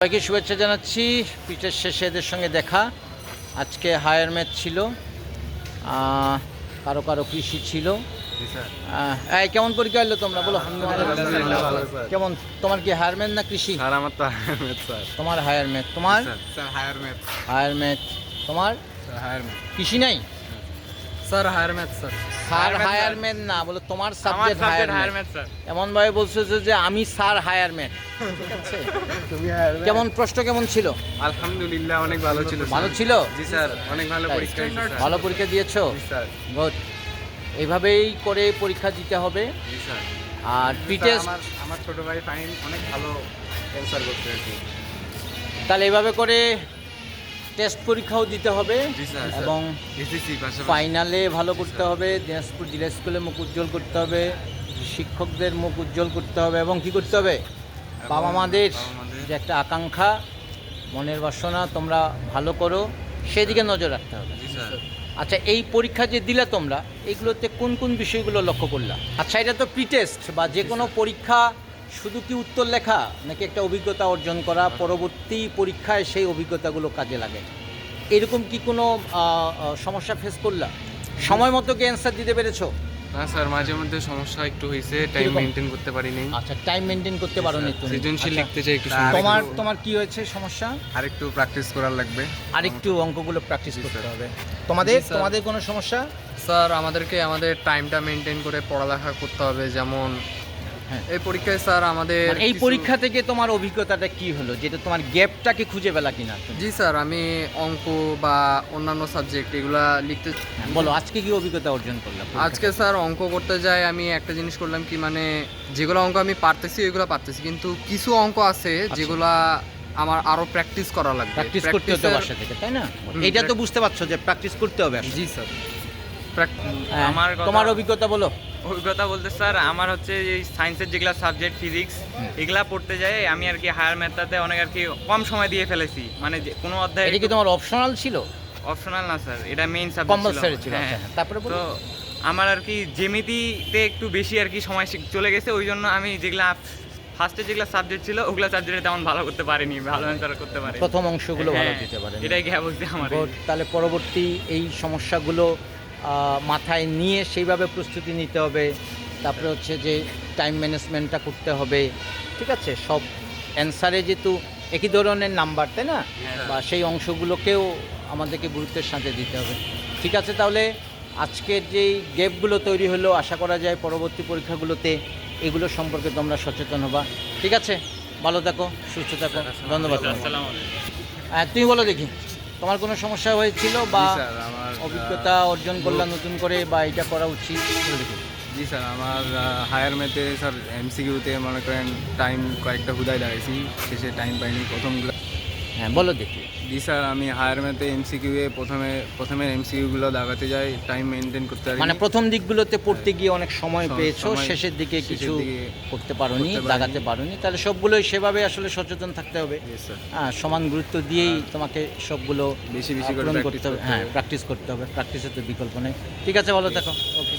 সবাইকে শুভেচ্ছা জানাচ্ছি। পিচের শেষে এদের সঙ্গে দেখা। আজকে হায়ার ম্যাচ ছিল। কারও কারও কৃষি ছিল। এই কেমন পরীক্ষা হলো তোমরা? বলো। কেমন? তোমার কি হায়ার ম্যাচ না কৃষি? স্যার আমার তো হায়ার ম্যাথ স্যার। তোমার হায়ার তোমার? Math higher math. তোমার? হায়ার ম্যাথ কৃষি নাই? Sir higher math sir sir higher math না বলো তোমার সাবজেক্ট হায়ার ম্যাথ স্যার এমন ভাবে বলছো যে- আমি স্যার হায়ার ঠিক আছে। কেমন প্রশ্ন কেমন ছিল? আলহামদুলিল্লাহ অনেক ভালো ছিল ভালো ছিল? জি স্যার অনেক ভালো পরীক্ষা ভালো পরীক্ষা দিয়েছ? স্যার গুড এইভাবেই করে পরীক্ষা দিতে হবে। জি স্যার আর পিটেস্ট আমার আমার ছোট ভাই ফাইন অনেক ভালো অ্যান্সার করতে তাহলে এভাবে করে টেস্ট পরীক্ষাও দিতে হবে এবং ফাইনালে ভালো করতে হবে দিনাজপুর জেলা স্কুলে মুখ উজ্জ্বল করতে হবে শিক্ষকদের মুখ উজ্জ্বল করতে হবে এবং কি করতে হবে? বাবা মাদের যে একটা আকাঙ্ক্ষা মনের বাসনা তোমরা ভালো করো সেদিকে নজর রাখতে হবে। আচ্ছা এই পরীক্ষা যে দিলা তোমরা এইগুলোতে কোন কোন বিষয়গুলো লক্ষ্য করলা? আচ্ছা এটা তো প্রি টেস্ট বা যে কোনো পরীক্ষা শুধু কি উত্তর লেখা নাকি একটা অভিজ্ঞতা অর্জন করা পরবর্তী পরীক্ষায় সেই অভিজ্ঞতাগুলো কাজে লাগে? এরকম কি কোনো সমস্যা ফেস করলা? সময় মতো কি অ্যান্সার দিতে পেরেছ? না স্যার মাঝে মধ্যে সমস্যা একটু হয়েছে টাইম মেনটেন করতে পারিনি। আচ্ছা টাইম মেনটেন করতে পারো নি তুমি। সৃজনশীল আচ্ছা, লিখতে চাই একটু তোমার তোমার কি হয়েছে সমস্যা? আর একটু প্র্যাকটিস করার লাগবে। আরেকটু অঙ্কগুলো প্র্যাকটিস করতে হবে। তোমাদের তোমাদের কোনো সমস্যা? স্যার আমাদেরকে আমাদের টাইমটা মেনটেন করে পড়ালেখা করতে হবে যেমন। এই পরীক্ষায় স্যার আমাদের মানে এই পরীক্ষা থেকে তোমার অভিজ্ঞতাটা কি হলো? যেটা তোমার গ্যাপটাকে খুঁজে পেলা কিনা জি স্যার আমি অঙ্ক বা অন্যান্য সাবজেক্ট এগুলা লিখতে হ্যাঁ, বলো আজকে কি অভিজ্ঞতা অর্জন করলাম আজকে স্যার অঙ্ক করতে যাই আমি একটা জিনিস করলাম কি মানে যেগুলো অঙ্ক আমি পারতেছি ওইগুলো পারতেছি কিন্তু কিছু অঙ্ক আছে যেগুলা আমার আরও প্র্যাকটিস করা লাগবে। প্র্যাকটিস করতে Practice-এর- বাসা থেকে তাই না? এটা তো বুঝতে পারছ যে প্র্যাকটিস করতে হবে। জি স্যার হ্যাঁ, আমার তোমার অভিজ্ঞতা বলো। অভিজ্ঞতা বলতে স্যার আমার হচ্ছে এই সায়েন্সের যেগুলো সাবজেক্ট ফিজিক্স এগুলা পড়তে যাই আমি আর কি হায়ার ম্যাথটাতে অনেক আর কি কম সময় দিয়ে ফেলেছি। মানে যে কোনো অধ্যায় এটা কি তোমার অপশনাল ছিল? অপশনাল না স্যার এটা মেইন সাবজেক্ট কম্পালসারি ছিল হ্যাঁ। আচ্ছা, হ্যাঁ। তারপরে তো আমার আর কি জেমিতিতে একটু বেশি আর কি সময় চলে গেছে ওই জন্য আমি যেগুলা ফার্স্টে যেগুলো সাবজেক্ট ছিল ওগুলো সাবজেক্টে তেমন ভালো করতে পারিনি ভালো অ্যান্সার করতে পারিনি। প্রথম অংশগুলো ভালো হ্যাঁ, দিতে পারে এটাই গিয়ে বলছি আমার। তাহলে পরবর্তী এই সমস্যাগুলো মাথায় নিয়ে সেইভাবে প্রস্তুতি নিতে হবে। তারপরে হচ্ছে যে টাইম ম্যানেজমেন্টটা করতে হবে। ঠিক আছে? সব অ্যান্সারে যেহেতু একই ধরনের নাম্বার তাই না? বা সেই অংশগুলোকেও আমাদেরকে গুরুত্বের সাথে দিতে হবে। ঠিক আছে তাহলে আজকের যেই গ্যাপগুলো তৈরি হলো আশা করা যায় পরবর্তী পরীক্ষাগুলোতে এগুলো সম্পর্কে তোমরা সচেতন হবা। ঠিক আছে? ভালো থাকো সুস্থ থাকো। ধন্যবাদ। হ্যাঁ তুমি বলো দেখি। তোমার কোনো সমস্যা হয়েছিল বা স্যার আমার অভিজ্ঞতা অর্জন করলাম নতুন করে বা এটা করা উচিত? জি স্যার আমার হায়ার ম্যাথে স্যার এমসিকিউতে মনে করেন টাইম কয়েকটা হুদায় লাগাইছি শেষে টাইম পাইনি প্রথমগুলো হ্যাঁ বলো দেখি। জি স্যার আমি হায়ার ম্যাথে এমসিকিউ এ প্রথমে প্রথমে এমসিকিউগুলো দাগাতে যাই টাইম মেনটেন করতে পারি মানে প্রথম দিকগুলোতে পড়তে গিয়ে অনেক সময় পেয়েছ শেষের দিকে কিছু করতে পারোনি করতে পারিনি। দাগাতে পারোনি তাহলে সবগুলোই সেভাবে আসলে সচেতন থাকতে হবে। হ্যাঁ সমান গুরুত্ব দিয়েই তোমাকে সবগুলো বেশি বেশি করে করতে হবে। হ্যাঁ প্র্যাকটিস করতে হবে প্র্যাকটিসের তো বিকল্প নেই। ঠিক আছে ভালো থাকো। ওকে